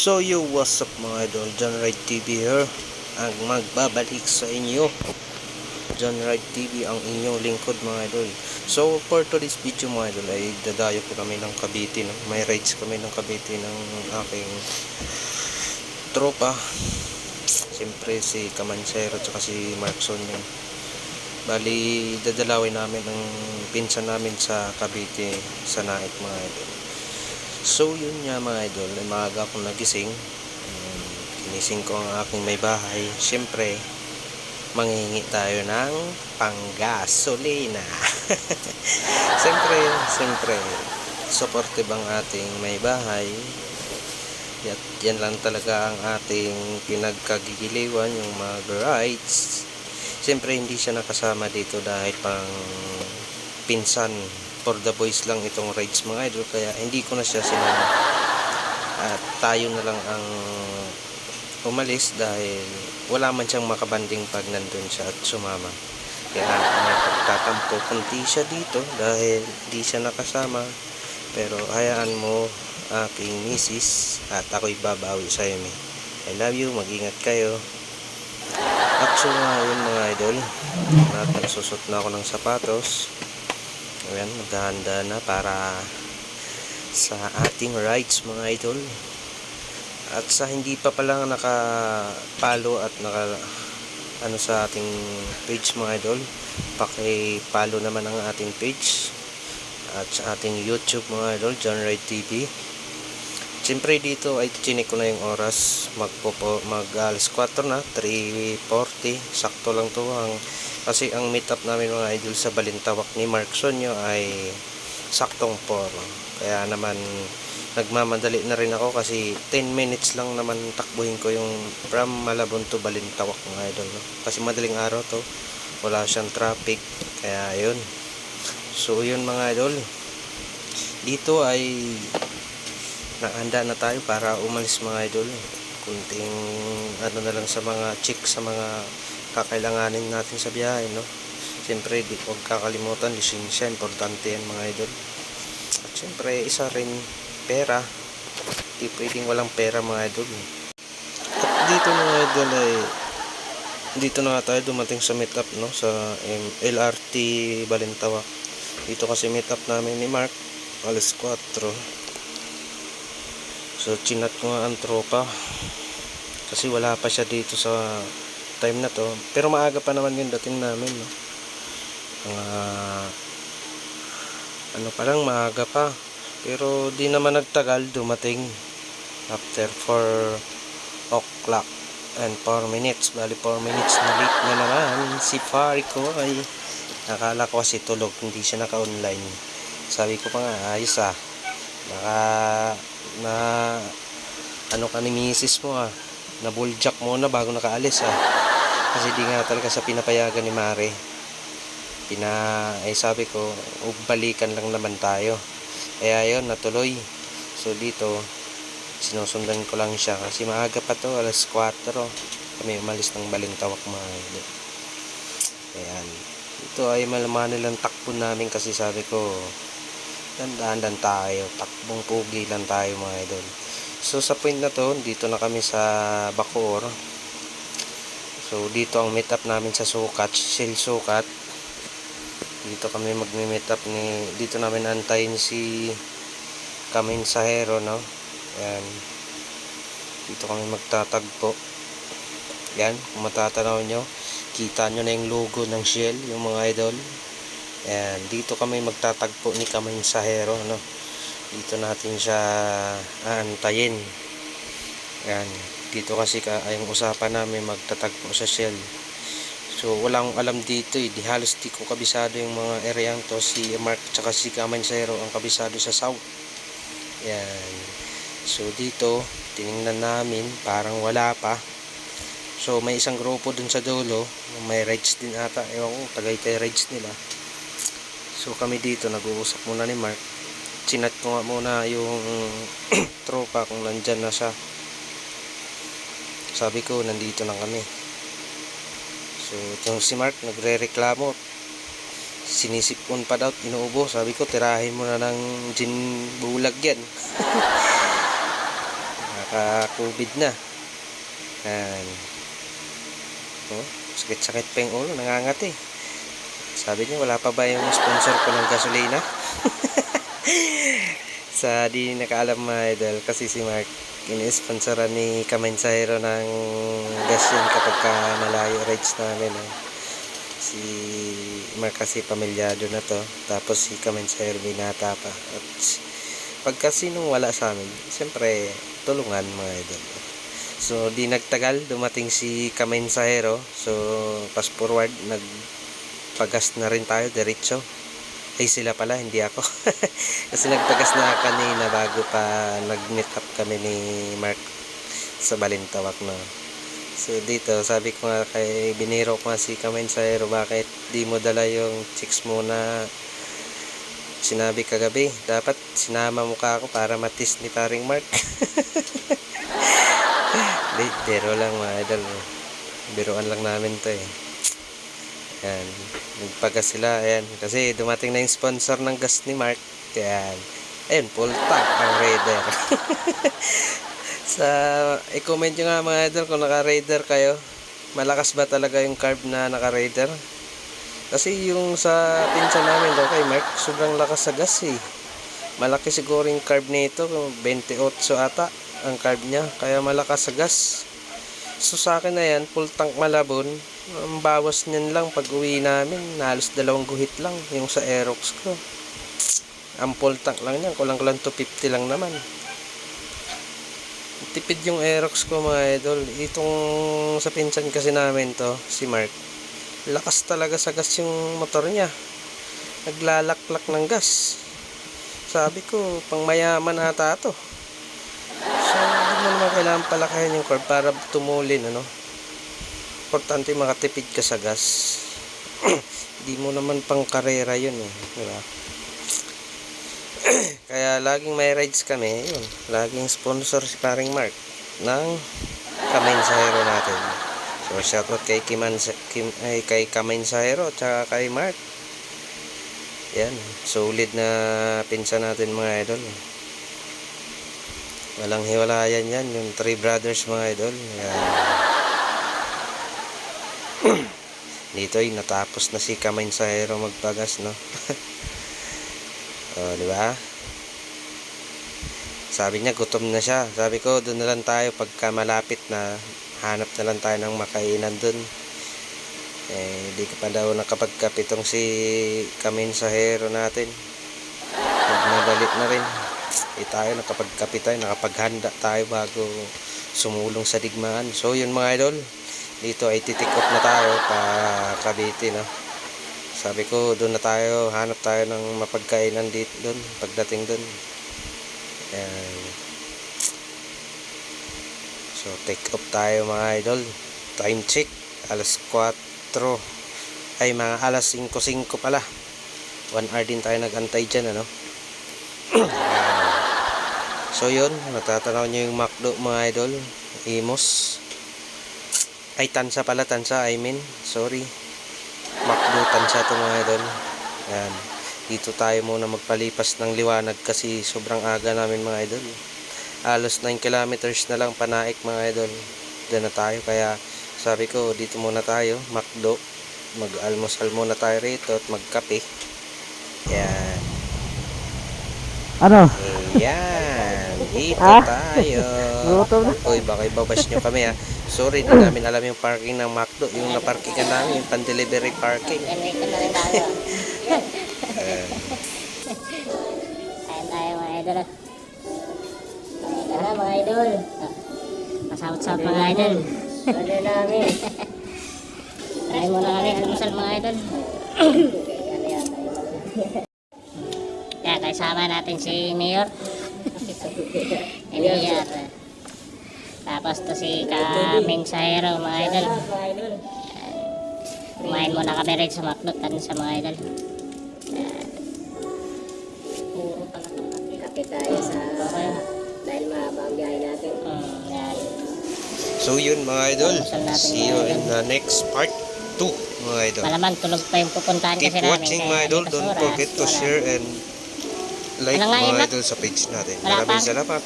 So yo, what's up mga idol? John Wright TV here. Ang magbabalik sa inyo. John Wright TV ang inyong lingkod mga idol. So for today's video mga idol ay dadayo po kami ng Cavite? May rides kami ng Cavite ng aking tropa. Siyempre si Kamansero at si Markson yun Bali dadalawin namin ang pinsan namin sa Cavite sa Naik mga idol So yun nga mga idol, ay maaga akong nagising. Um, Kinising ko ang aking may bahay. Siyempre, mangingi tayo ng panggasolina. siyempre, siyempre, supportive ang ating may bahay. At yan lang talaga ang ating pinagkagigiliwan, yung mga rights. Siyempre, hindi siya nakasama dito dahil pang pinsan for the boys lang itong rides mga idol. Kaya hindi ko na siya sinama. At tayo na lang ang umalis dahil wala man siyang makabanding pag nandun siya at sumama. Kaya may pagtatampo kunti siya dito dahil di siya nakasama. Pero hayaan mo aking misis at ako'y babawi sa iyo I love you mag-ingat kayo. At so yun mga idol. At nagsusot na ako ng sapatos Ayan, maghahanda na para sa ating rides mga idol. At sa hindi pa pala nakapalo at naka ano sa ating page mga idol, paki-follow naman ang ating page at sa ating YouTube mga idol, John Ray TV. Siyempre dito ay chinik ko na yung oras, magpo mag alas 4 na, 3:40, sakto lang to ang kasi ang meet up namin mga idol sa Balintawak ni Mark Sonyo ay saktong 4. Kaya naman nagmamadali na rin ako kasi 10 minutes lang naman takbuhin ko yung from Malabon to Balintawak mga idol. No? Kasi madaling araw to. Wala siyang traffic. Kaya yun. So yun mga idol. Dito ay nakahanda na tayo para umalis mga idol. Kunting ano na lang sa mga chick sa mga kakailanganin natin sa biyahe no? Siyempre di huwag kakalimutan lisensya importante yan mga idol. At siyempre isa rin pera. Di pwedeng walang pera mga idol. At dito mga idol ay dito na tayo dumating sa meet up no? Sa um, LRT Balintawak. Dito kasi meet up namin ni Mark alas 4 so chinat ko nga ang tropa. Kasi wala pa siya dito sa time na to. Pero maaga pa naman yung dating namin no? mga ano pa lang maaga pa. Pero di naman nagtagal dumating after 4 o'clock and 4 minutes. Bali 4 minutes na late na naman. Si pare ko ay nakala ko kasi tulog hindi siya naka online sabi ko pa nga ayos ah. Naka na ano ka ni misis mo ah. Nabuljak muna bago nakaalis ah kasi di nga talaga sa pinapayagan ni Mare pina ay sabi ko balikan lang naman tayo. Kaya yun natuloy. So dito sinusundan ko lang siya kasi maaga pa to alas 4 kami umalis ng balintawak mga idol. Ayan. Ito ay malaman nilang takbo namin kasi sabi ko dandan tayo takbong pugi lang tayo mga idol. So sa point na to dito na kami sa Bacoor So dito ang meet up namin sa Sukat, Shell Sukat. Dito kami magme-meet up ni dito namin antayin si Kamin Sahero no. Yan. Dito kami magtatagpo. Yan, kung matatanaw nyo, kita nyo na yung logo ng Shell, yung mga idol. Yan, dito kami magtatagpo ni Kamin Sahero no. Dito natin siya aantayin. Yan, dito kasi ka ay usapan namin magtatagpo sa Shell. So walang alam dito eh. Di halos di ko kabisado yung mga area to. Si Mark tsaka si Kamansero ang kabisado sa south. Yan. So dito tiningnan namin parang wala pa. So may isang grupo dun sa dulo may rides din ata. Ewan ko tagaytay rides nila. So kami dito nag-uusap muna ni Mark. Chinat ko nga muna yung tropa kung nandyan na siya sabi ko nandito lang kami so itong si Mark nagre-reklamo sinisipon pa daw inuubo sabi ko tirahin mo na ng gin bulag yan at Naka-COVID na. Yan. Oh, sakit-sakit pa yung ulo, nangangati. Sabi niya, wala pa ba yung sponsor ko ng gasolina? Sa di nakaalam mga idol, kasi si Mark, ini-sponsoran ni Kamansahero ng gas yun kapag ka malayo rides namin. Eh. Si Mark kasi pamilyado na to, tapos si Kamansahero binata pa. At pag kasi nung wala sa amin, siyempre, tulungan mga idol. So, di nagtagal, dumating si Kamansahero. So, fast forward, nagpagas na rin tayo, diretso. Ay, sila pala, hindi ako. Kasi nagpagas na kanina bago pa nag-meet up kami ni Mark sa Balintawak na. So dito, sabi ko nga kay biniro ko nga si Kamansahero, bakit di mo dala yung chicks mo na sinabi kagabi. Dapat sinama mo ka ako para matis ni paring Mark. Biro lang mga idol. Biruan lang namin to eh. Yan. Nagpagas sila. Ayan. Kasi dumating na yung sponsor ng gas ni Mark. Ayan. Ayun, full tank ang Raider. Sa, i-comment nyo nga mga idol kung naka-Raider kayo. Malakas ba talaga yung carb na naka-Raider? Kasi yung sa pinsan namin daw kay Mark, sobrang lakas sa gas eh. Malaki siguro yung carb nito, 28 ata ang carb niya, kaya malakas sa gas. So sa akin na yan, full tank malabon, ang bawas niyan lang pag uwi namin, halos dalawang guhit lang yung sa Aerox ko. Ang tank lang niyan, kulang-kulang 250 lang naman. Tipid yung Aerox ko mga idol. Itong sa pinsan kasi namin to, si Mark. Lakas talaga sa gas yung motor niya. Naglalaklak ng gas. Sabi ko, pang mayaman ata to. So, hindi mo naman kailangan palakayan yung cord para tumulin, ano. Importante makatipid ka sa gas. Hindi mo naman pang karera yun, eh. Diba? Kaya laging may rides kami, yun. Laging sponsor si paring Mark ng Kaminsahero natin. So, shoutout kay Kiman, Kim, ay, kay Kaminsahero at saka kay Mark. Yan, solid na pinsan natin mga idol. Walang hiwalayan yan, yung three brothers mga idol. Yan. Dito ay natapos na si Kaminsahero magpagas, no? oh, di ba? Sabi niya gutom na siya. Sabi ko doon na lang tayo pagka malapit na hanap na lang tayo ng makainan doon. Eh, di ka pa daw nakapagkapit tong si Kamin sa hero natin. Nagmadali na rin. Eh tayo nakapagkapit tayo, nakapaghanda tayo bago sumulong sa digmaan. So yun mga idol, dito ay titikot na tayo pa Cavite no. Sabi ko doon na tayo, hanap tayo ng mapagkainan dito doon pagdating doon. Ayan. So take off tayo mga idol. Time check alas 4 ay mga alas 5.05 pala 1 hour din tayo nagantay dyan ano so yun natatanaw nyo yung McDo mga idol Imos ay tansa pala tansa I mean sorry. McDo tansa to mga idol. Yan. Dito tayo muna magpalipas ng liwanag kasi sobrang aga namin mga idol. Alos 9 kilometers na lang panaik mga idol. Doon na tayo kaya sabi ko dito muna tayo McDo mag-almusal muna tayo rito at magkape. Yan. Ano? yan. Dito Ah? tayo. Uy baka ibabash nyo kami ha sorry di namin alam yung parking ng McDo yung naparkingan namin yung pan-delivery parking Nandito na rin tayo. Kain mga idol. Tara mga idol. Masawat-sawat mga idol. Order namin. Kain muna kami almusal mga idol. Kaya kasama natin si Mayor. Mayor. Tapos to si Kaming Sahero mga idol. Kumain muna kami rin sa McDo tan sa mga idol. Puro pala. Kapit tayo sa dahil mahaba ang biyahe natin. Yan. so yun mga idol see you in the next part 2 mga idol Malamang tulog pa yung pupuntahan keep kasi namin. watching kaya mga idol don't forget to share and like mga idol sa page natin maraming salamat